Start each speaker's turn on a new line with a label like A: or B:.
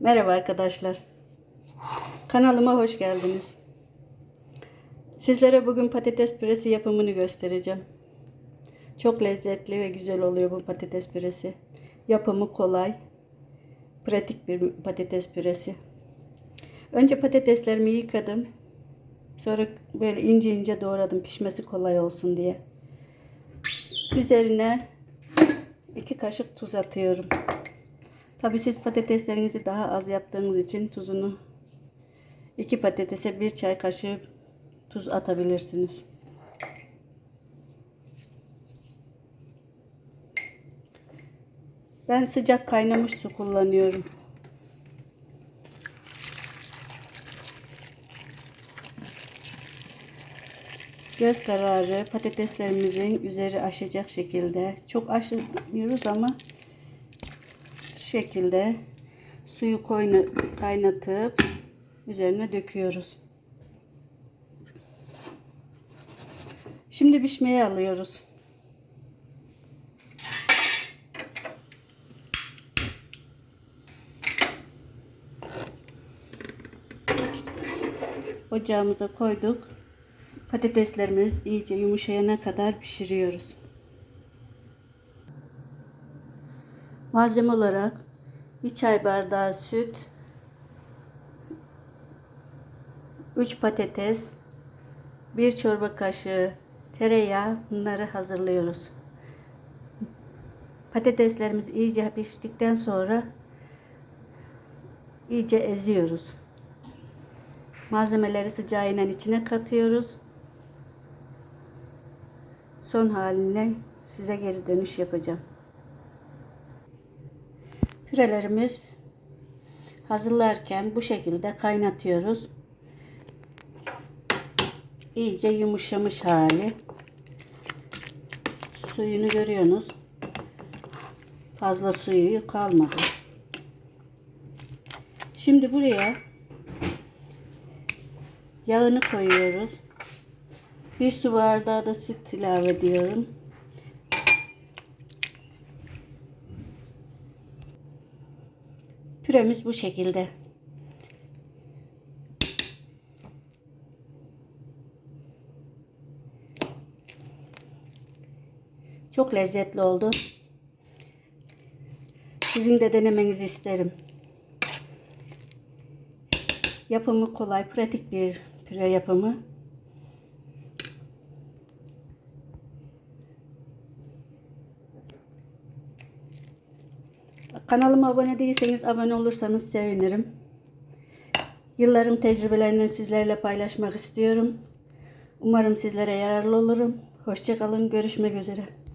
A: Merhaba arkadaşlar. Kanalıma hoş geldiniz. Sizlere bugün patates püresi yapımını göstereceğim. Çok lezzetli ve güzel oluyor bu patates püresi. Yapımı kolay. Pratik bir patates püresi. Önce patateslerimi yıkadım. Sonra böyle ince ince doğradım pişmesi kolay olsun diye. Üzerine iki kaşık tuz atıyorum. Tabi siz patateslerinizi daha az yaptığınız için tuzunu iki patatese bir çay kaşığı tuz atabilirsiniz. Ben sıcak kaynamış su kullanıyorum. Göz kararı patateslerimizin üzeri aşacak şekilde çok aşmıyoruz ama şekilde suyu kaynatıp üzerine döküyoruz. Şimdi pişmeye alıyoruz. Ocağımıza koyduk. Patateslerimiz iyice yumuşayana kadar pişiriyoruz. Malzeme olarak bir çay bardağı süt, 3 patates, 1 çorba kaşığı tereyağı bunları hazırlıyoruz. Patateslerimiz iyice piştikten sonra iyice eziyoruz. Malzemeleri sıcağıyla içine katıyoruz. Son haline size geri dönüş yapacağım. Pürelerimiz hazırlarken bu şekilde kaynatıyoruz. İyice yumuşamış hali. Suyunu görüyorsunuz. Fazla suyu kalmadı. Şimdi buraya yağını koyuyoruz. Bir su bardağı da süt ilave ediyorum. Püremiz bu şekilde. Çok lezzetli oldu. Sizin de denemenizi isterim. Yapımı kolay, pratik bir püre yapımı. Kanalıma abone değilseniz abone olursanız sevinirim. Yılların tecrübelerini sizlerle paylaşmak istiyorum. Umarım sizlere yararlı olurum. Hoşçakalın. Görüşmek üzere.